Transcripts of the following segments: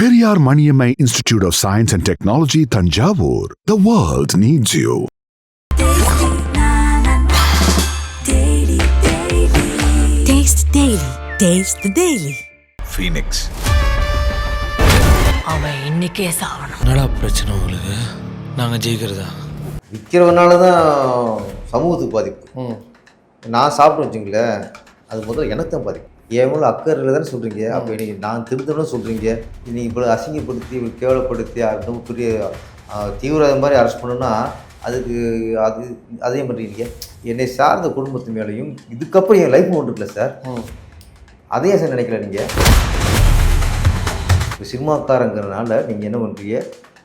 Periyar Maniammai Institute of Science and Technology, Tanjavur. The world needs you. Taste Daily. Taste the Daily. Phoenix அவன் இன்னைக்கே சாவணும் என்னடா பிரச்சனை உங்களுக்கு நாங்கள் ஜெயிக்கிறதா விற்கிறவனால தான் சமூகத்துக்கு பாதிப்பு நான் சாப்பிட்டு வச்சுங்களேன் அது முதல்ல எனக்கு தான் பாதிப்பு மேலே அக்கறையில் தானே சொல்கிறீங்க அப்போ நீ நான் திருந்தணும்னு சொல்கிறீங்க நீ இவ்வளோ அசிங்கப்படுத்தி இவ்வளோ கேவலப்படுத்தி ரொம்ப பெரிய ஆஹ், தீவிரவாத மாதிரி அரெஸ்ட் பண்ணணும்னா அதுக்கு அது அதையும் பண்ணுறீங்க என்னை சார்ந்த குடும்பத்து மேலேயும் இதுக்கப்புறம் என் லைஃப் ஒன்று இருக்குல்ல சார் அதையும் சார் நினைக்கல நீங்கள் இப்போ சினிமாக்காரங்கிறனால நீங்கள் என்ன பண்ணுறீங்க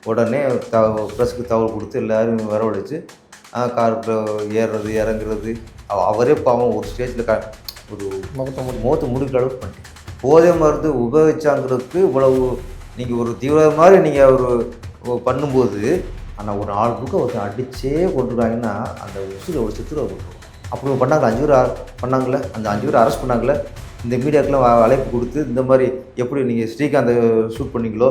உடனே த ப்ரெஸ்ஸுக்கு தகவல் கொடுத்து எல்லோரும் வரவழைச்சு காருக்குள்ள ஏறுறது இறங்குறது அவ- அவரே பாவம் ஒரு ஸ்டேஜில் க ஒரு முகத்தை முடிக்கிற அளவுக்கு பண்ணிட்டேன் போதை மருந்து உபயோகிச்சாங்கிறதுக்கு இவ்வளவு நீங்கள் ஒரு தீவிர மாதிரி நீங்கள் ஒரு பண்ணும்போது ஆனால் ஒரு நாலு புக்கை ஒருத்தன் அடிச்சே கொண்டுருக்காங்கன்னா அந்த உசுரை ஒரு சித்திரவை கொண்டுருவோம் அப்படி பண்ணாங்க அஞ்சு பேர் பண்ணாங்களே அந்த அஞ்சு பேர் அரெஸ்ட் பண்ணாங்களே இந்த மீடியாக்கெல்லாம் வ- அழைப்பு கொடுத்து இந்த மாதிரி எப்படி நீங்கள் ஸ்ரீகாந்த் ஷூட் பண்ணீங்களோ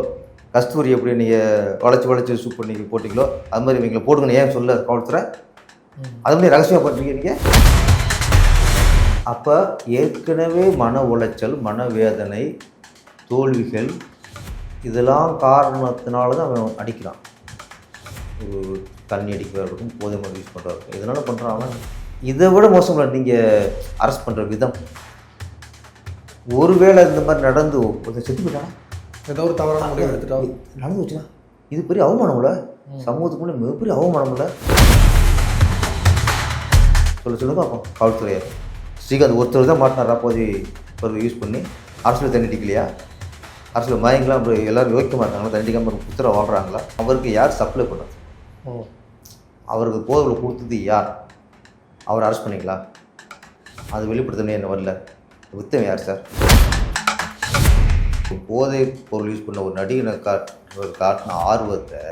கஸ்தூரி எப்படி நீங்கள் வளைச்சி வளைச்சி ஷூட் பண்ணி போட்டிங்களோ அது மாதிரி இவங்களை போடுங்கன்னு ஏன் சொல்ல காவல்துறை அது மாதிரி ரகசியமாக பண்ணுறீங்க நீங்கள் அப்போ ஏற்கனவே மன உளைச்சல் மனவேதனை தோல்விகள் இதெல்லாம் காரணத்தினால தான் அவன் அடிக்கிறான். ஒரு தண்ணி அடிக்கிறதா இருக்கும் போதை மருந்து யூஸ் பண்ணுறதா இருக்கும். இதனால் பண்ணுறான் இதை விட மோசமில்ல நீங்கள் அரெஸ்ட் பண்ணுற விதம். ஒருவேளை இந்த மாதிரி நடந்து செத்து போயிட்டானா? ஏதோ ஒரு தவறான முடிவு எடுத்துட்டா? நடந்து வச்சுனா இது பெரிய அவமானம்ல சமூகத்துக்கு முன்னாடி மிகப்பெரிய அவமானம்ல சொல்ல சொல்ல பார்ப்போம். காவல்துறையார். ஸ்ரீகாந்த் ஒருத்தர் தான் மாட்டினாரா போதை பொருள் யூஸ் பண்ணி. அரசியல் தண்ணி அடிக்கலையா? அரசியல் மயங்களாம் அப்புறம் எல்லாரும் யோக்கியமாக இருக்காங்களா தண்ணி அடிக்காமல் புத்திர வாழ்கிறாங்களா அவருக்கு யார் சப்ளை பண்ணது? அவருக்கு போதை கொடுத்தது யார்? அவர் அரெஸ்ட் பண்ணிங்களா? அது வெளிப்படுத்தணும் என்ன வரல. வித்தம் யார் சார் போதை பொருள் யூஸ் பண்ண ஒரு நடிகனை காட் ஒரு காட்டின ஆர்வத்தை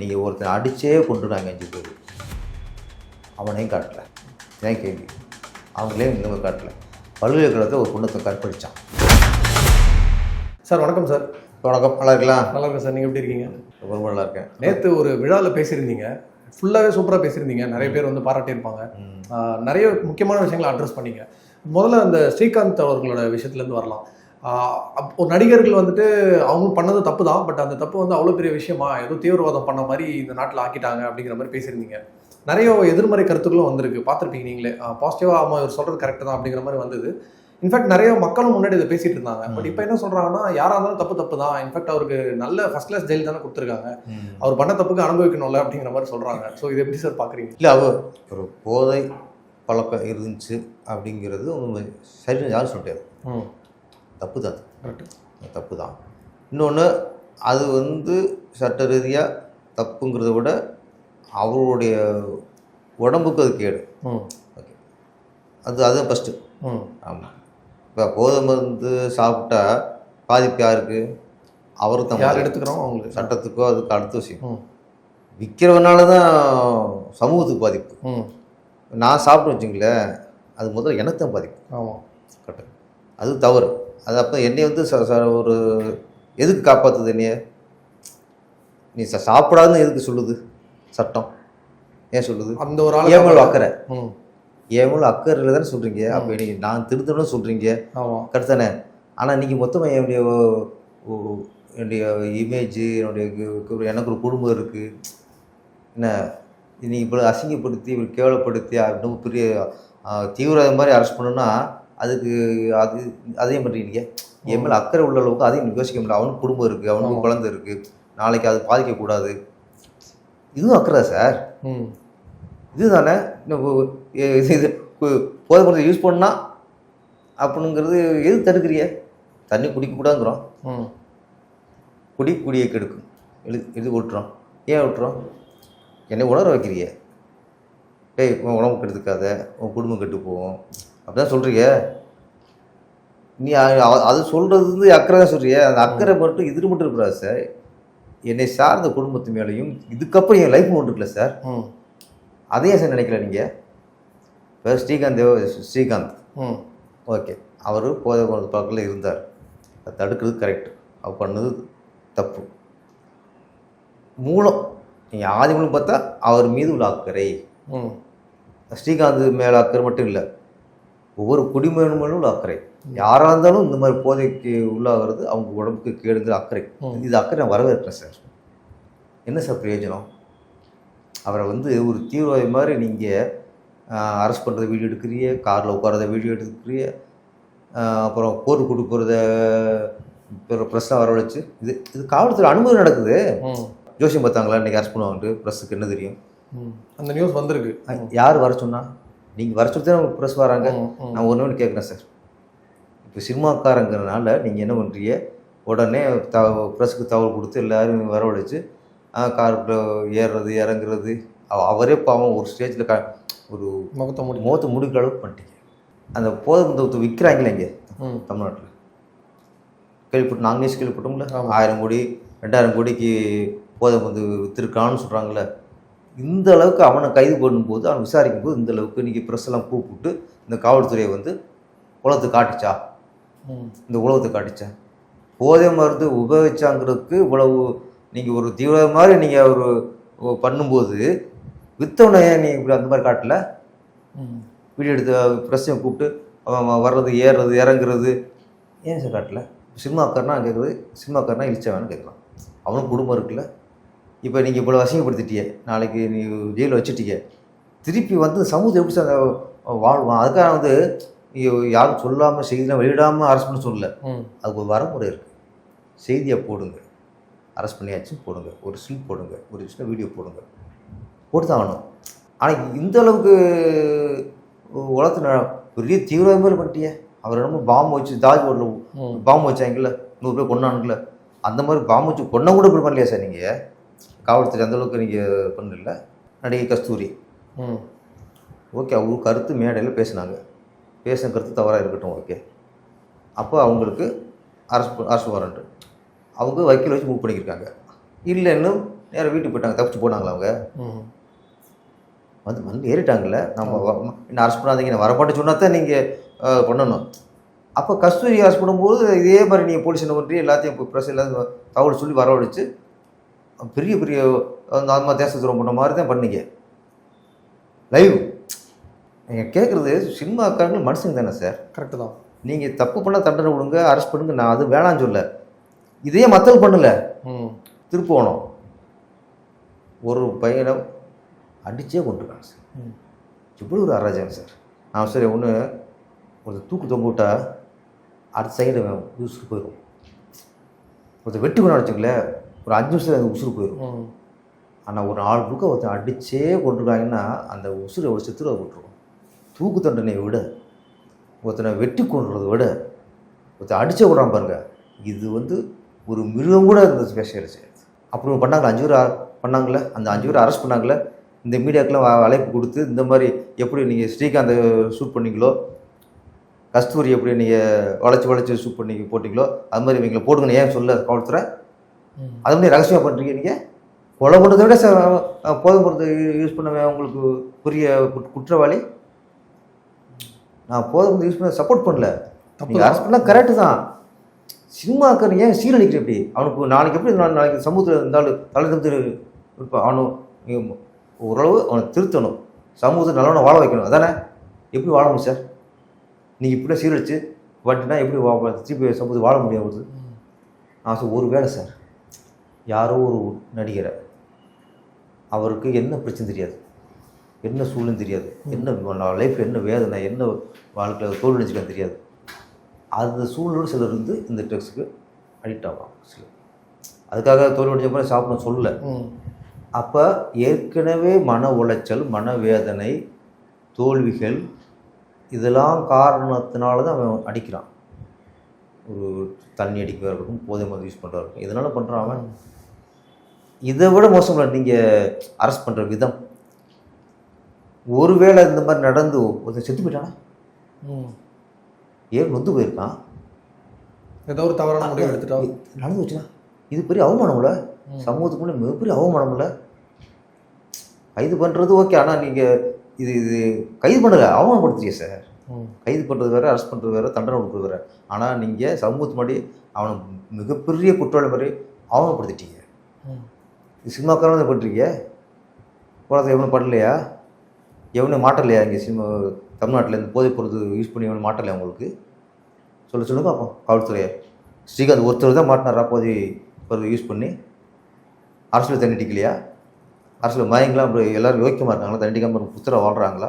நீங்கள் ஒருத்தனை அடிச்சே கொண்டுறாங்க அஞ்சு பேர். அவனையும் காட்டல. ஏன் கேள்வி. அவங்களையும் இந்த மாதிரி காட்டல. பல்கலைக்கழகத்தில் ஒரு பொண்ணத்தை கற்பழிச்சான். சார் வணக்கம் சார். வணக்கம். நல்லா இருக்கலாம் நல்லா இருக்கேன் சார். நீங்கள் எப்படி இருக்கீங்க? ரொம்ப நல்லா இருக்கேன். நேற்று ஒரு விழாவில் பேசியிருந்தீங்க. ஃபுல்லாகவே சூப்பராக பேசியிருந்தீங்க. நிறைய பேர் வந்து பாராட்டியிருப்பாங்க. நிறைய முக்கியமான விஷயங்களை அட்ரஸ் பண்ணீங்க. முதல்ல அந்த ஸ்ரீகாந்த் அவர்களோட விஷயத்துலேருந்து வரலாம். ஒரு நடிகர்கள் வந்துட்டு அவங்க பண்ணது தப்பு தான். பட் அந்த தப்பு வந்து அவ்வளோ பெரிய விஷயமா ஏதோ தீவிரவாதம் பண்ண மாதிரி இந்த நாட்டில் ஆக்கிட்டாங்க அப்படிங்கிற மாதிரி பேசியிருந்தீங்க. நிறைய எதிர்மறை கருத்துக்களும் வந்திருக்கு. பார்த்துருப்பீங்க நீங்களே. பாசிட்டிவாக ஆமாம் இவர் சொல்கிறது கரெக்ட் தான் அப்படிங்கிற மாதிரி வந்தது. இன்ஃபேக்ட் நிறைய மக்களும் முன்னாடி இதை பேசிட்டு இருந்தாங்க. பட் இப்போ என்ன சொல்றாங்கன்னா யாரா இருந்தாலும் தப்பு தப்பு தான். இன்ஃபேக்ட் அவருக்கு நல்ல ஃபர்ஸ்ட் கிளாஸ் ஜெயில் தானே கொடுத்துருக்காங்க. அவர் பண்ண தப்புக்கு அனுபவிக்கணும்ல அப்படிங்கிற மாதிரி சொல்றாங்க. ஸோ இதை எப்படி சார் பாக்குறீங்க இல்லை அவ ஒரு போதை பழக்கம் இருந்துச்சு அப்படிங்கிறது உண்மை. சரின்னு யாரும் சொல்லிட்டாரு தப்பு தான். தப்பு தான். இன்னொன்று அது வந்து சட்ட ரீதியாக தப்புங்கிறத விட அவருடைய உடம்புக்கு அது கேடு. ம். ஓகே. அது அதுதான் ஃபஸ்ட்டு ம். ஆமாம் இப்போ போதை மருந்து சாப்பிட்டா பாதிப்பு யாருக்கு? அவருக்கு தான் யார். எடுத்துக்கிறோம் அவங்களுக்கு. சட்டத்துக்கோ அதுக்கு அடுத்த விஷயம். விற்கிறவனால தான் சமூகத்துக்கு பாதிப்பு. ம். நான் சாப்பிட்டு வச்சுங்களேன் அது முதல்ல எனக்கு தான் பாதிப்பு. ஆமாம் கரெக்டு. அது தவறு. அது அப்போ என்னை வந்து ஒரு எதுக்கு காப்பாற்றுது என்னைய? நீ சாப்பிடாதுன்னு எதுக்கு சொல்லுது? சட்டம். ஏன் சொல்லுது அந்த ஒரு ஆள் ஏன் மேல அக்கறை. ம். ஏன் மேல அக்கறையில் தானே சொல்கிறீங்க அப்போ நீ நான் திருத்தணும்னு சொல்கிறீங்க ஆமாம் கரெக்ட் தானே ஆனால் நீங்கள் மொத்தமாக என்னுடைய என்னுடைய இமேஜ் என்னுடைய எனக்கு ஒரு குடும்பம் இருக்குது என்ன? நீ இவ்வளோ அசிங்கப்படுத்தி இவ்வளோ கேவலப்படுத்தி ரொம்ப பெரிய ஆ, தீவிரவாத மாதிரி அரெஸ்ட் பண்ணணும்னா அதுக்கு அது அதையும் பண்ணுறீங்க என் மேலே அக்கறை உள்ள அளவுக்கு அதையும் யோசிக்க முடியல. அவனுக்கு குடும்பம் இருக்குது அவனுக்கு. குழந்தை இருக்குது நாளைக்கு அது பாதிக்கக்கூடாது. இதுவும் அக்கறை சார்? ம். இதுதானே? இது போதை மருந்து யூஸ் பண்ணா அப்படிங்கிறது எது தடுக்கிறிய? தண்ணி குடிக்கக்கூடாதுங்கிறோம் ம். குடி குடியை கெடுக்கும். இது இது விட்டுறோம் ஏன் விட்டுறோம் என்னை உணர வைக்கிறிய? டேய் உன் உடம்பு கெடுத்துக்காத. உன் குடும்பம் கெட்டு போகும். அப்படிதான் சொல்கிறீங்க நீ அது சொல்கிறது வந்து அக்கறை தான் சொல்கிறிய அந்த அக்கறை மட்டும் இது மட்டும் இருக்கிறாரு சார். என்னை சார்ந்த குடும்பத்து மேலேயும் இதுக்கப்புறம் என் லைஃப் ஒன்று இருக்குல்ல சார் ம். அதையும் சார் நினைக்கல நீங்கள் இப்போ ஸ்ரீகாந்த் தேவ ஸ்ரீகாந்த். ம். ஓகே அவர் போதை மருந்து பழக்கத்தில் இருந்தார். அதை தடுக்கிறது கரெக்ட் அவர் பண்ணது தப்பு. மூலம் நீங்கள் ஆதி மூலம் பார்த்தா அவர் மீது உள்ள அக்கறை. ம். ஸ்ரீகாந்த் மேலே அக்கறை மட்டும் இல்லை. ஒவ்வொரு குடிமகன் மேலும் உள்ள அக்கறை. யாராக இருந்தாலும் இந்த மாதிரி போதைக்கு உள்ளாகிறது அவங்க உடம்புக்கு கேடுங்கிற அக்கறை. இது அக்கறை நான் வரவேற்கிறேன் சார். என்ன சார் பிரயோஜனம்? அவரை வந்து ஒரு தீவிரவாதி மாதிரி நீங்கள் அரெஸ்ட் பண்ணுறத வீடியோ எடுக்கிறீங்க காரில் உட்காரத வீடியோ எடுக்கிறீங்க ஆஹ் அப்புறம் கோர்ட்டு கூட்டு போகிறத ப்ரெஸ்ஸாக வரவழைச்சு இது இது காவல்துறை அனுமதி நடக்குது. ஜோசியம் பார்த்தாங்களா? இன்றைக்கி அரெஸ்ட் பண்ணுவாங்கன்ட்டு ப்ரெஸ்ஸுக்கு என்ன தெரியும்? அந்த நியூஸ் வந்திருக்கு. யார் வர சொன்னா? நீங்கள் வர சொல்லி தான் ப்ரெஸ் வராங்க. நான் ஒன்று ஒன்று கேட்குறேன் சார். இப்போ சினிமாக்காரங்கிறனால நீங்கள் என்ன பண்ணுறீங்க? உடனே த ப்ரெஸ்ஸுக்கு தகவல் கொடுத்து எல்லாரும் வரவழைச்சு காருக்குள்ள ஏறுறது இறங்குறது அவ- அவரே பாவம் ஒரு ஸ்டேஜில் க ஒரு முகத்தை மூடி. முகத்தை முடிக்கிற அளவுக்கு பண்ணிட்டீங்க. அந்த போதை மருந்துவத்தை விற்கிறாங்களே இங்கே தமிழ்நாட்டில். கேள்விப்பட்டு நாங்கள் கேள்விப்பட்டோம்ல. ஆயிரம் கோடி ரெண்டாயிரம் கோடிக்கு போதை மருந்து விற்றுருக்கான்னு சொல்கிறாங்களே இந்த அளவுக்கு அவனை கைது பண்ணும்போது அவனை விசாரிக்கும் போது இந்த அளவுக்கு இன்றைக்கி ப்ரெஸ் எல்லாம் கூப்பிட்டு இந்த காவல்துறையை வந்து உலகத்துக்கு காட்டுச்சா? இந்த உலகத்தை காட்டுச்சா போதை மருந்து உபயோகிச்சாங்கிறதுக்கு இவ்வளவு நீங்கள் ஒரு தீவிர மாதிரி நீங்கள் ஒரு பண்ணும்போது வித்தவனை நீ இப்படி அந்த மாதிரி காட்டல? வீடியோ எடுத்து ப்ரெஸ்ஸையும் கூப்பிட்டு அவன் வர்றது ஏறுறது இறங்குறது. ஏன் சார் காட்டல? சினிமாக்காரனா கேட்குறது சினிமாக்காரனா இழிச்சவன்னு கேட்குறான் அவனுக்கு குடும்பம் இருக்குல்ல. இப்போ நீங்கள் இவ்வளோ அசிங்கப்படுத்திட்டியே நாளைக்கு நீ ஜெயிலில் வச்சுட்டீங்க திருப்பி வந்து சமூகத்தை எப்படி சார் வாழ்வான்? அதுக்காக வந்து யாரும் சொல்லாமல் செய்திலாம் வெளியிடாமல் அரெஸ்ட் பண்ண சொல்லல. அதுக்கு ஒரு வரமுறை இருக்குது செய்தியை போடுங்க. அரெஸ்ட் பண்ணியாச்சு போடுங்க. ஒரு ஸ்லிப் போடுங்க. ஒரு சின்ன வீடியோ போடுங்க. போட்டு தான் ஆகணும். ஆனால் இந்த அளவுக்கு உலகத்தில் பெரிய தீவிரவாத மாதிரி பண்ணிட்டியே. அவர் என்னமோ பாம்பு வச்சு தாஜ் ம். ஹோட்டலில் பாம்பு வச்சாங்கல்ல நூறு பேர் கொண்டானுங்கள அந்த மாதிரி பாம்பு வச்சு கொன்ன கூட இப்படி பண்ணலையா சார் நீங்கள் காவல்துறை அந்த அளவுக்கு நீங்கள் பண்ணல. நடிகை கஸ்தூரி. ம். ஓகே அவங்க கருத்து மேடையில் பேசினாங்க. பேசின கருத்து தவறாக இருக்கட்டும் ஓகே அப்போ அவங்களுக்கு அரசு அரசு வாரண்ட் அவங்க வக்கீல் வச்சு மூவ் பண்ணிக்கிருக்காங்க. இல்லைன்னு நேராக வீட்டுக்கு போயிட்டாங்க தப்பிச்சு போனாங்களா அவங்க? வந்து வந்து ஏறிட்டாங்கல்ல நம்ம என்ன அரெஸ்ட் பண்ணாதீங்க நான் வரமாட்டேன் சொன்னா தான் நீங்கள் பண்ணணும். அப்போ கஸ்தூரி அரெஸ்ட் பண்ணும்போது இதே மாதிரி நீங்கள் போலீஸ் என்ன பண்ணுறீங்க எல்லாத்தையும் ப்ரெஸ் எல்லாத்தையும் தகவல் சொல்லி வரவழைச்சு பெரிய பெரிய அந்த மாதிரி தேச துரோகம் பண்ண மாதிரி தான் பண்ணீங்க. லைவ் நீங்கள் கேட்குறது சினிமாக்காரங்க மனுஷங்க தானே சார் கரெக்டு தான். நீங்கள் தப்பு பண்ணால் தண்டனை கொடுங்க அரெஸ்ட் பண்ணுங்க நான் அது வேணாம்னு சொல்ல இதே மத்தவங்க பண்ணல. திருப்போணம். ஒரு பையனை அடிச்சே கொண்டுருக்காங்க சார் ம். இப்படி ஒரு அராஜகம் சார் நான் சரி ஒன்று ஒரு தூக்கு தொங்க விட்டா அடுத்த சைடு உசுறு போயிடும் ஒருத்தர் வெட்டி கொண்டு வச்சுங்களேன் ஒரு அஞ்சு நிமிஷம் அந்த உசுறு போயிடும் ஆனால் ஒரு நாலு புக்கை ஒருத்தன் அடிச்சே கொண்டுருக்காங்கன்னா அந்த உசுரை ஒரு சித்திரை விட்டுருவோம் தூக்கு தண்டனையை விட ஒருத்தனை வெட்டி கொண்டுறதை விட ஒருத்தன் அடிச்சே விட்றான் பாருங்க இது வந்து ஒரு மிருகம் கூட இந்த ஸ்பெஷல் செய்யாது அப்படி பண்ணாங்களா? அஞ்சு பேர் பண்ணாங்களே? அந்த அஞ்சு பேர் அரெஸ்ட் பண்ணாங்களே? இந்த மீடியாக்கெல்லாம் வ- அழைப்பு கொடுத்து இந்த மாதிரி எப்படி நீங்கள் ஸ்ரீகாந்தை ஷூட் பண்ணீங்களோ கஸ்தூரி எப்படி நீங்கள் வளைச்சி வளைச்சி ஷூட் பண்ணி போட்டிங்களோ அது மாதிரி இவங்களை போடுங்கன்னு ஏன் சொல்ல காவல்துறை. அது மாதிரி ரகசியமாக பண்ணுறீங்க நீங்கள் கொலை பண்ணுறதை விட போதும் போகிறது யூஸ் பண்ண உங்களுக்கு புரிய குற்றவாளி? நான் போதும் போது யூஸ் பண்ண சப்போர்ட் பண்ணல. நீங்கள் அரெஸ்ட் பண்ணால் கரெக்டு தான். சினிமாக்காரன் ஏன் சீரழிக்கிற எப்படி அவனுக்கு நாளைக்கு எப்படி நான் நாளைக்கு சமூகத்தில் இருந்தாலும் தலை நிமிர்ந்து இருப்பான் அவனு நீங்க ஓரளவு அவனை திருத்தணும். சமூகத்தை நல்லவனை வாழ வைக்கணும். அதானே? எப்படி வாழ முடியும் சார்? நீங்கள் இப்படியே சீரழிச்சு வட்டினா எப்படி வா- திருப்பி சமூகத்தை வாழ முடியாது நான் சார் ஒரு வேளை சார். யாரோ ஒரு நடிகரை. அவருக்கு என்ன பிரச்சனை தெரியாது. என்ன சூழ்நிலை தெரியாது. என்ன லைஃப் என்ன வேதனை என்ன வாழ்க்கையில் தோல்வி நினச்சிக்கலாம் தெரியாது. அந்த சூழ்நிலையோடு சிலர் வந்து இந்த ட்ரக்ஸுக்கு அடிக்ட் ஆவாங்க சிலர். அதுக்காக தோல்வி அடைஞ்ச மாதிரி சாப்பிடணும் சொல்லலை. அப்போ ஏற்கனவே மன உளைச்சல் மனவேதனை தோல்விகள் இதெல்லாம் காரணத்தினால தான் அவன் அடிக்கிறான். ஒரு தண்ணி அடிக்கிறதா இருக்கட்டும் போதை மருந்து யூஸ் பண்ணுறதா இருக்கும் இதனால் பண்ணுறான் அவன். இதை விட மோசம் நீங்கள் அரெஸ்ட் பண்ணுற விதம். ஒருவேளை இந்த மாதிரி நடந்து ஒருத்தன் செத்து போயிட்டானா? ஏன் நொந்து போயிருக்கான்? ஏதோ ஒரு தவறான முடிவு எடுத்துட்டா? நடந்து வச்சுனா இது பெரிய அவமானம்ல? ம். சமூகத்துக்கு முன்னாடி மிகப்பெரிய அவமானம்ல? கைது பண்ணுறது ஓகே ஆனால் நீங்கள் இது இது கைது பண்ணல அவமானப்படுத்துறீங்க சார். கைது பண்ணுறது வேறு அரெஸ்ட் பண்ணுறது வேறு தண்டனை கொடுக்குறது வேறு. ஆனால் நீங்கள் சமூகத்து முன்னாடி அவனை மிகப்பெரிய குற்றவாளி மாதிரி அவமானப்படுத்திட்டீங்க. சினிமாக்காரன் பண்ணுறீங்க உலகத்தில் எவனும் பண்ணலையா எவனும் மாட்டலையா இங்கே சினிமா தமிழ்நாட்டில் இந்த போதைப் பொருள் யூஸ் பண்ணி எவனும் மாட்டலையா உங்களுக்கு? சொல்ல சொல்லுங்க பார்ப்போம். காவல்துறையை. ஸ்ரீகாந்த் ஒருத்தர் தான் மாட்டினாரா போதை பொருள் யூஸ் பண்ணி. அரசியல் தண்டிக்கலையா அரசியல் மயங்களாம் அப்படி எல்லாரும் யோக்கியமாக இருக்காங்களா? தண்டிக்காமல் புத்திர வாழ்கிறாங்களா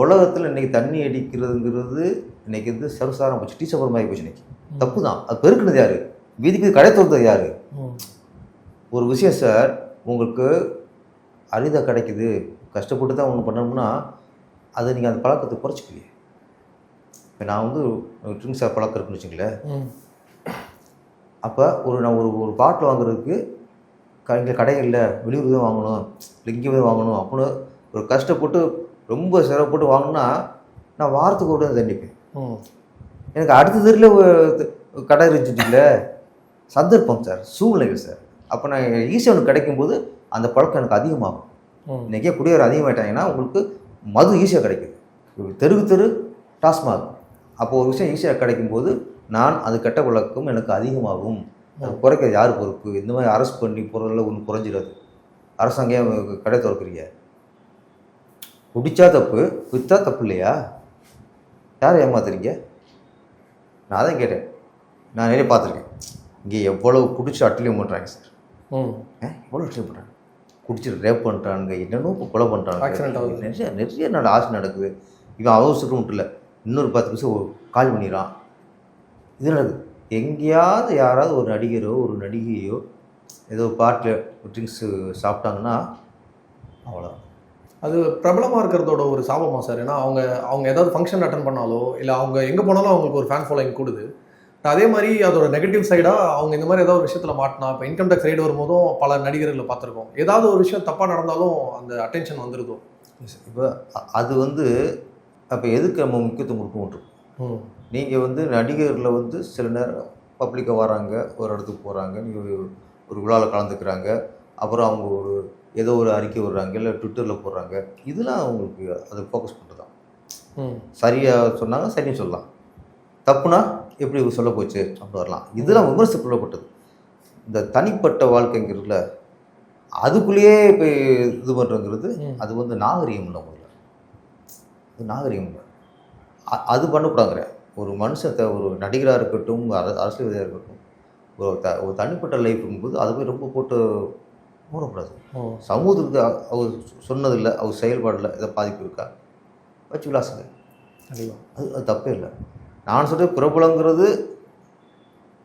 உலகத்தில் இன்றைக்கி தண்ணி அடிக்கிறதுங்கிறது இன்றைக்கி வந்து சர்வசாரம் போச்சு. டீச்சர் மாதிரி போச்சு இன்றைக்கி தப்பு தான். அது பெருக்குனது யார்? வீதிக்கு கடை திறந்தது யார். ஒரு விஷயம் சார் உங்களுக்கு அரிதாக கிடைக்குது. கஷ்டப்பட்டு தான் ஒன்று பண்ணோம்னா அதை நீங்கள் அந்த பழக்கத்தை குறைச்சிக்கலையே இப்போ நான் வந்து ட்ரிங்க்ஸாக பழக்கம் இருக்குன்னு வச்சுங்களேன். அப்போ ஒரு நான் ஒரு ஒரு பாட்டில் வாங்குறதுக்கு இங்கே கடை இல்லை வெளியூர் தான் வாங்கணும் இல்லை இங்கே போய் வாங்கணும் அப்படின்னு ஒரு கஷ்டப்பட்டு ரொம்ப சிரமப்பட்டு வாங்கினா நான் வாரத்துக்கு ஒரு தண்டிப்பேன். எனக்கு அடுத்த தெருவில் கடை இருந்துச்சுல சந்தர்ப்பம் சார் சூழ்நிலைகள் சார் அப்போ நான் ஈஸியாக ஒன்று கிடைக்கும்போது அந்த பழக்கம் எனக்கு அதிகமாகும். இன்றைக்கே குடியேற அதிகமாயிட்டாங்கன்னா உங்களுக்கு மது ஈஸியாக கிடைக்குது. ஒரு தெருக்கு தெரு டாஸ்மாக். அப்போ ஒரு விஷயம் ஈஸியாக கிடைக்கும்போது நான் அது கெட்ட பழக்கம் எனக்கு அதிகமாகும். அது குறைக்க யார் பொறுப்பு? இந்த மாதிரி அரெஸ்ட் பண்ணி பொருளில் ஒன்று குறைஞ்சிடாது. அரசாங்கம் கடை திறக்கிறீங்க. குடிச்சா தப்பு விற்றா தப்பு இல்லையா? யாரை ஏமாத்துறீங்க? நான் அதான் கேட்டேன். நான் நிறைய பார்த்துருக்கேன். இங்கே எவ்வளவு குடிச்சு அட்லியும் பண்ணுறாங்க சார். ம். எவ்வளோ அட்லியும் பண்ணுறாங்க குடிச்சிட்டு ரேப் பண்ணுறானுங்க என்னென்னோ இப்போ கொலை பண்ணுறாங்க. நிறைய நிறைய நட ஆசை நடக்குது. இவன் அவசரம் மட்டும் இல்லை இன்னொரு பத்து நிமிஷம் கால் பண்ணிடுறான். இது நடக்குது. எங்கேயாவது யாராவது ஒரு நடிகரோ ஒரு நடிகையோ ஏதோ பாட்டில் ட்ரிங்க்ஸு சாப்பிட்டாங்கன்னா அவ்வளோதான் அது பிரபலமாக இருக்கிறதோட ஒரு சாபமா சார். ஏன்னா அவங்க அவங்க ஏதாவது ஃபங்க்ஷன் அட்டன் பண்ணாலோ இல்லை அவங்க எங்கே போனாலும் அவங்களுக்கு ஒரு ஃபேன் ஃபாலோயிங் கூடுது. அதே மாதிரி அதோட நெகட்டிவ் சைடாக அவங்க இந்த மாதிரி ஏதாவது ஒரு விஷயத்தில் மாட்டினா இப்போ இன்கம் டேக்ஸ் ரைடு வரும்போதும் பல நடிகர்களை பார்த்துருக்கோம். ஏதாவது ஒரு விஷயம் தப்பாக நடந்தாலும் அந்த அட்டென்ஷன் வந்துருதோ? இப்போ அது வந்து அப்போ எதுக்கு நம்ம முக்கியத்துவம் கொடுக்கணும் நீங்கள் வந்து நடிகரில் வந்து சில நேரம் பப்ளிக்காக வராங்க ஒரு இடத்துக்கு போகிறாங்க நீங்கள் ஒரு விழாவில் கலந்துக்கிறாங்க அப்புறம் அவங்க ஒரு ஏதோ ஒரு அறிக்கை விடுறாங்க இல்லை ட்விட்டரில் போடுறாங்க இதெல்லாம் அவங்களுக்கு அதை ஃபோக்கஸ் பண்ணுறது தான் ம். சரியாக சொன்னாங்க சரின்னு சொல்லலாம். தப்புனா எப்படி சொல்ல போச்சு? அப்படின்னு வரலாம். இதெல்லாம் விமர்சிக்கப்பட்டது இந்த தனிப்பட்ட வாழ்க்கைங்கிறதுல அதுக்குள்ளேயே இப்போ இது பண்ணுறங்கிறது. அது வந்து நாகரிகம் இல்லை முதல்ல. அது நாகரிகம் இல்லை. அது பண்ணக்கூடாதுங்கிற. ஒரு மனுஷன் ஒரு நடிகராக இருக்கட்டும் அர- அரசியல்வாதியாக இருக்கட்டும் ஒரு த ஒரு தனிப்பட்ட லைஃப்ங்கும்போது அது போய் ரொம்ப போட்டு மூடக்கூடாது. சமூகத்துக்கு அவர் சொன்னதில்லை அவர் செயல்பாடில் எதை பாதிப்பு இருக்கா? வச்சு விளாசுங்க. அது அது தப்பே இல்லை. நான் சொல்கிற பிரபலங்கிறது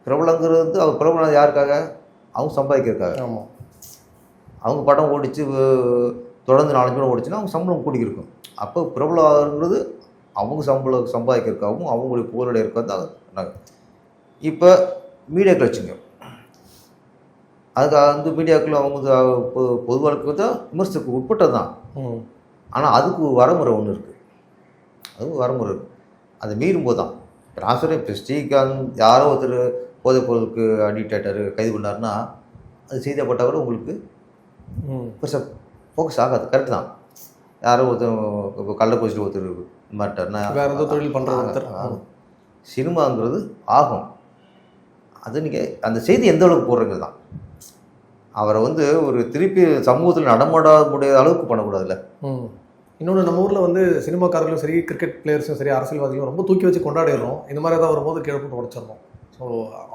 பிரபலங்கிறது வந்து அவர் பிரபலம் யாருக்காக? அவங்க சம்பாதிக்கிறதுக்காக. ஆமாம் அவங்க படம் ஓடிச்சு தொடர்ந்து நாலஞ்சு படம் ஓடிச்சுன்னா அவங்க சம்பளம் கூடியிருக்கும். அப்போ பிரபலங்கிறது அவங்க சம்பளம் சம்பாதிக்கிறதுக்காகவும் அவங்களுடைய புகழடையிருக்காக தான் இப்போ மீடியாக்கள் வச்சுங்க அதுக்கு வந்து மீடியாக்கள் அவங்க வந்து பொ- பொது வாழ்க்கை தான் விமர்சனத்துக்கு உட்பட்டது தான். ஆனால் அதுக்கு ஒரு வரமுறை ஒன்று இருக்குது அதுவும் வரமுறை இருக்குது அதை மீறும்போது தான் நான் சொல்கிறேன் இப்போ ஸ்ரீகாந்த் யாரோ ஒருத்தர் போதைப் பொருளுக்கு அடிக்ட் ஆகிட்டாரு கைது பண்ணாருன்னா அது செய்தியாப்பட்டால் கூட உங்களுக்கு பெருசாக ஃபோக்கஸ் ஆகாது. கரெக்டு தான். யாரோ ஒருத்தர் இப்போ கள்ளக்குறிச்சியில் ஒருத்தர் மாட்டார்னா வேற ஏதோ தொழில். ஆகும். சினிமாங்கிறது ஆகும். அது நீங்கள் அந்த செய்தி எந்த அளவுக்கு போடுறீங்க தான். அவரை வந்து ஒரு திருப்பி சமூகத்தில் நடமாட முடியாத அளவுக்கு பண்ணக்கூடாதுல்ல. இன்னொன்று நம்ம ஊரில் வந்து சினிமாக்காரர்களும் சரி கிரிக்கெட் பிளேயர்ஸும் சரி அரசியல்வாதிகளும் ரொம்ப தூக்கி வச்சு கொண்டாடிடுறோம். இந்த மாதிரி ஏதாவது வரும்போது கீழே போட்டு உடச்சிடணும் ஸோ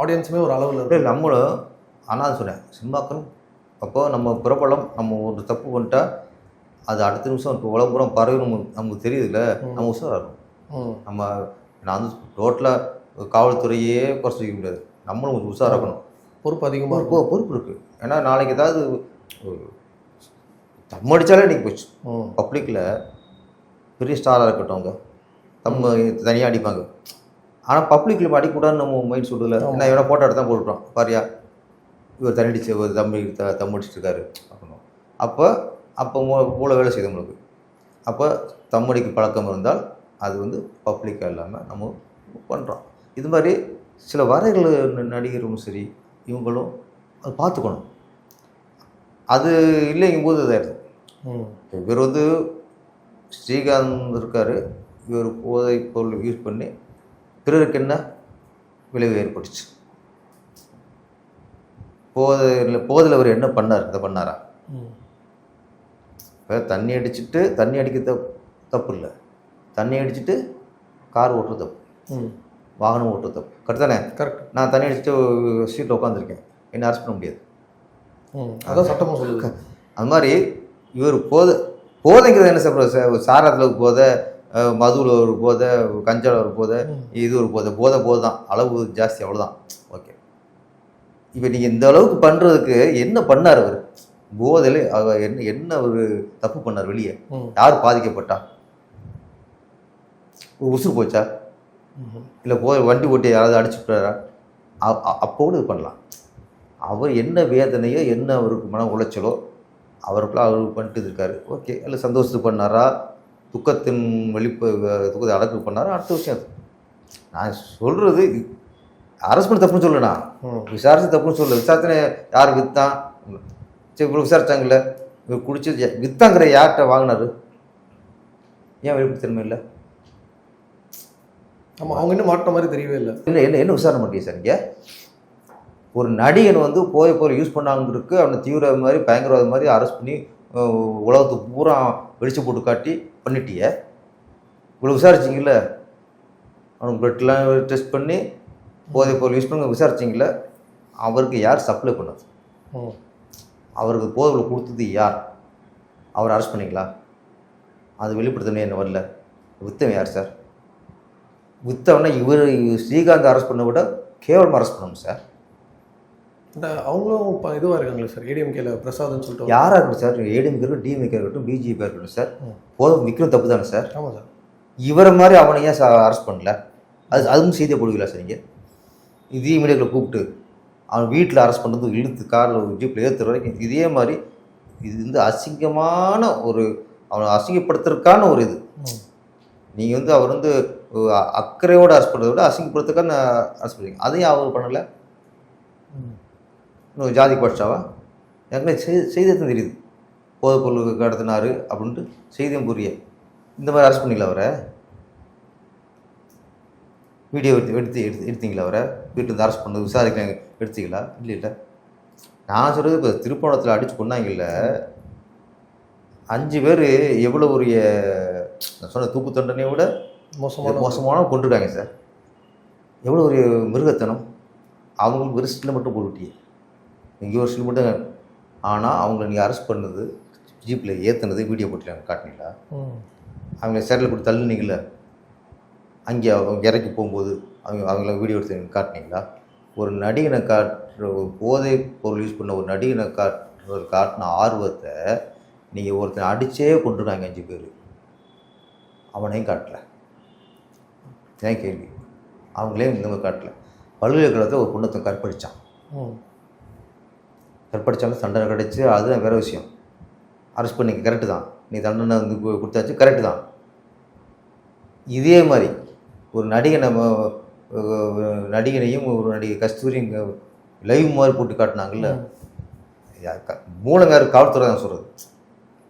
ஆடியன்ஸுமே ஒரு அளவில் அப்படியே இருக்கு. நம்மளும் ஆனால் சொன்னேன் சினிமாக்கள் அப்போ நம்ம பிரபலம் நம்ம ஒரு தப்பு பண்ணிட்டா அது அடுத்த நிமிஷம் இப்போ உலகம் பறவை நமக்கு நமக்கு தெரியுதுல்ல. நம்ம உஷாராக இருக்கும் நம்ம நான் வந்து டோட்டலாக காவல்துறையே குறைச்சி வைக்க முடியாது. நம்மளும் கொஞ்சம் உஷாராக இருக்கணும் பொறுப்பு அதிகமாக இருக்கும் பொறுப்பு இருக்குது ஏன்னா நாளைக்கு ஏதாவது ஒரு தம் அடித்தாலே இன்றைக்கி போச்சு பப்ளிக்கில் பெரிய ஸ்டாராக இருக்கட்டும் அவங்க தம்ம தனியாக அடிப்பாங்க ஆனால் பப்ளிக்கில் அடிக்கூடாதுன்னு நம்ம மைண்ட் சொல்லுதில்ல. ஏன்னா இவனை ஃபோட்டோ எடுத்து தான் போட்டுருப்பான் பாரியா இவர் தண்ணி அடிச்சு ஒரு தம்பி த தம் அடிச்சிட்டு இருக்காரு அப்படின்னு. அப்போ அப்போ மூ மூளை வேலை செய்யுது நம்மளுக்கு. அப்போ தம் அடிக்க பழக்கம் இருந்தால் அது வந்து பப்ளிக்காக இல்லாமல் நம்ம பண்ணுறோம் இது மாதிரி சில வரைகள் நடிகரும் சரி இவங்களும் அது பார்த்துக்கணும். அது இல்லைங்கும் போது இதாயிருது ம். இவர் வந்து ஸ்ரீகாந்த் இருக்கார். இவர் போதை பொருள் யூஸ் பண்ணி பிறருக்கு என்ன? விளைவு ஏற்பட்டுச்சு. போதையில் போதில் அவர் என்ன பண்ணார்? இதை பண்ணாரா. இப்போ தண்ணி அடிச்சிட்டு தண்ணி அடிக்க தப்பு தப்பு இல்லை. தண்ணி அடிச்சிட்டு கார் ஓட்டுறது தப்பு. வாகனம் ஓட்டுறது தப்பு. கரெக்ட் தானே? கரெக்ட். நான் தண்ணி அடிச்சுட்டு சீட்டில் உட்காந்துருக்கேன் என்ன அரெஸ்ட் பண்ண முடியாது. அதான் சட்டமும் சொல்லுது. அது மாதிரி இவர் போதை போதைங்கிறது என்ன சார்? சாராத்தில் ஒரு போதை மதுவில் ஒரு போதை கஞ்சாவில் ஒரு போதை இது ஒரு போதை போதை போதை தான் அளவு ஜாஸ்தி அவ்வளோதான் ஓகே. இப்போ நீங்கள் இந்த அளவுக்கு பண்ணுறதுக்கு என்ன பண்ணார் அவர் போதையில் அவர் என்ன என்ன ஒரு தப்பு பண்ணார் வெளியே? யார் பாதிக்கப்பட்டா? ஒரு உசுறு போச்சா? இல்லை போய் வண்டி ஓட்டி யாராவது அடிச்சுட்டாரா? அப்போது இது பண்ணலாம். அவர் என்ன வேதனையோ என்ன அவருக்கு மன உளைச்சலோ அவருக்குள்ள அவர் பண்ணிட்டு இருக்காரு. ஓகே இல்லை சந்தோஷத்துக்கு பண்ணாரா? துக்கத்தின் வெளிப்பு துக்கத்தை அடக்கு பண்ணாரா? அடுத்த விஷயம் அது. நான் சொல்கிறது அரசு பண்ணி தப்புன்னு சொல்லணா விசாரிச்சு தப்புன்னு சொல்லல. விசாரித்தனை யார் விற்றான் சரி இவ்வளோ விசாரிச்சாங்கல்ல. இவர் குடிச்சு விற்றாங்கிற யார்கிட்ட வாங்கினாரு? ஏன் வெளிப்படுத்தன்மை இல்லை? ஆமாம் அவங்க இன்னும் மாற்ற மாதிரி தெரியவே இல்லை. என்ன என்ன என்ன விசாரணை பண்ணுறீங்க சார் இங்கே? ஒரு நடிகன் வந்து போதை பொருள் யூஸ் பண்ணாங்கிறதுக்கு அவனை தீவிர மாதிரி பயங்கரவாத மாதிரி அரெஸ்ட் பண்ணி உலகத்துக்கு பூரா வெளிச்சு போட்டு காட்டி பண்ணிட்டிய? இவ்வளோ விசாரிச்சிங்கல்ல? அவனுக்கு பிளட்லாம் டெஸ்ட் பண்ணி போதை பொருள் யூஸ் பண்ணி விசாரிச்சிங்கல்ல? அவருக்கு யார் சப்ளை பண்ணது? அவருக்கு போதை கொடுத்தது யார்? அவர் அரெஸ்ட் பண்ணீங்களா? அது வெளிப்படுத்தணும் என்ன வரல? வித்தவன் யார் சார் வித்தவனை இவர் ஸ்ரீகாந்த் அரெஸ்ட் பண்ண விட கேவலமாக அரெஸ்ட் பண்ணணும் சார் அவங்களும் இப்போ இதுவாக இருக்காங்களே சார்? ஏடிஎம்கேல பிரசாத்னு சொல்லிட்டு யாராக இருக்கட்டும் சார் ஏடிஎம்கே இருக்கட்டும் டிஎம்கே இருக்கட்டும் பிஜேபி இருக்கட்டும் சார். போதும் விற்கும் தப்பு தானே சார்? ஆமாம் சார். இவரை மாதிரி அவனை ஏன் அரெஸ்ட் பண்ணல? அது அதுவும் செய்தியை போடுவீங்களா சார் நீங்கள் இதே மீடியாக்களை கூப்பிட்டு அவன் வீட்டில் அரெஸ்ட் பண்ணுறது இழுத்து காரில் ஜீப்பில் ஏற்றுற வரைக்கும் இதே மாதிரி இது வந்து அசிங்கமான ஒரு அவனை அசிங்கப்படுத்துறதுக்கான ஒரு இது. நீங்கள் வந்து அவர் வந்து அக்கறையோடு அரெஸ்ட் பண்ணுறதை விட அசிங்கப்படுத்துறதுக்கான அரெஸ்ட் பண்ணுறீங்க அதையும் அவர் பண்ணலை? இன்னும் ஜாதி பட்சாவா எனக்கு செய் செய்தியத்தான் தெரியுது. போதைப் பொருள் கடத்தினாரு அப்படின்ட்டு செய்தியும் புரிய இந்த மாதிரி அரெஸ்ட் பண்ணிங்களா அவரை. வீடியோ எடுத்து எடுத்து எடுத்து எடுத்தீங்களா அவரை? வீட்டில் இருந்து அரெஸ்ட் பண்ணது விசாரிக்கிறாங்க. எடுத்தீங்களா? இல்லை இல்லை. நான் சொல்கிறது இப்போ திருப்பணத்தில் அடித்து கொண்டாங்கல்ல அஞ்சு பேர் எவ்வளோ ஒரு நான் சொன்ன தூக்கு தண்டனையை விட மோசமான மோசமான கொண்டிருக்காங்க சார். எவ்வளோ ஒரு மிருகத்தனம். அவங்களுக்கு ஸ்டில் மட்டும் போட்டுட்டியே இங்கே ஒரு சில மட்டும் ஆனால் அவங்கள நீங்கள் அரெஸ்ட் பண்ணது ஜீப்பில் ஏற்றுனது வீடியோ போட்டு காட்டினீங்களா? அவங்க சேரில் கொடுத்து தள்ளுனீங்கள அங்கே அவங்க இறக்கி போகும்போது அவங்க அவங்கள வீடியோ எடுத்து காட்டினீங்களா? ஒரு நடிகனை காட்டுற ஒரு போதை பொருள் யூஸ் பண்ண ஒரு நடிகனை காட்டுற காட்டின ஆர்வத்தை நீங்கள் ஒருத்தனை அடித்தே கொண்டுருக்காங்க அஞ்சு பேர். அவனையும் காட்டல. ஏன் கேள்வி. அவங்களே இந்த மாதிரி காட்டல. பல்கலைக்கழகத்தில் ஒரு பொண்ணத்தை கற்பழித்தான் கற்படிச்சாலும் தண்டனை கிடைச்சி அதுதான் வேற விஷயம். அரெஸ்ட் பண்ணிக்க கரெக்டு தான். நீ தண்டனை வந்து கொடுத்தாச்சு கரெக்டு தான். இதே மாதிரி ஒரு நடிகை நம்ம நடிகனையும் ஒரு நடிகை கஸ்தூரியும் லைவ் மாதிரி போட்டு காட்டினாங்கல்ல? மூலம் வேறு காவல்துறை தான் சொல்கிறது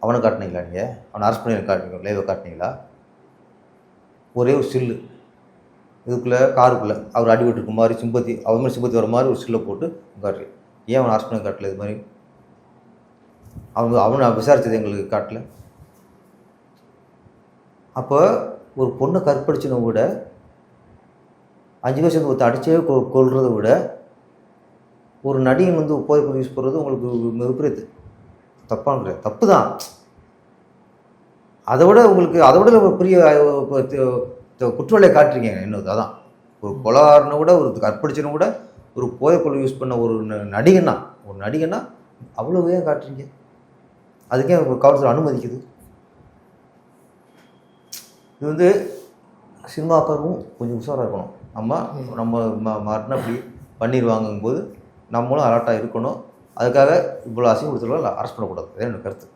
அவனை காட்டினீங்களா நீங்கள் அவனை அரெஸ்ட் பண்ணி காட்டினீங்க லைவை காட்டினீங்களா? ஒரே ஒரு சில்லு. இதுக்குள்ளே காருக்குள்ளே. அவர் அடிபட்டுருக்க மாதிரி சிம்பத்தி அவர் மாதிரி சிம்பத்தி வர மாதிரி ஒரு சில்லை போட்டு காட்டுறேன் ஏன் அவனை அரெஸ்ட் பண்ணி காட்டல இது மாதிரி? அவங்க அவனை விசாரித்தது எங்களுக்கு காட்டல. அப்போ ஒரு பொண்ணை கற்பழிச்சின விட அஞ்சு வருஷம் சேர்ந்து அடிச்சே கொ கொள்றதை விட ஒரு நடிகன் வந்து போய் யூஸ் பண்ணுறது உங்களுக்கு மிகப்பெரிய த- தப்பாங்கிற தப்பு தான் அதை விட உங்களுக்கு அதை விட ஒரு பெரிய குற்றவாளியை காட்டுறீங்க இன்னொரு அதான். ஒரு கொலாரனை விட ஒரு கற்பழிச்சனை கூட ஒரு போதை பொருள் யூஸ் பண்ண ஒரு நடிகனா ஒரு நடிகனா அவ்வளோ ஏன் காட்டுறீங்க. அதுக்கே காவல்துறை அனுமதிக்குது. இது வந்து சினிமாக்காரவும் கொஞ்சம் உஷாராக இருக்கணும். நம்ம நம்ம ம- மாட்டினா அப்படி பண்ணிடுவாங்கும்போது நம்மளும் அலர்ட்டாக இருக்கணும். அதுக்காக இவ்வளோ அசிங்கப்படுத்தலாம் அரெஸ்ட் பண்ணக்கூடாது. அதான் என்னோட கருத்து.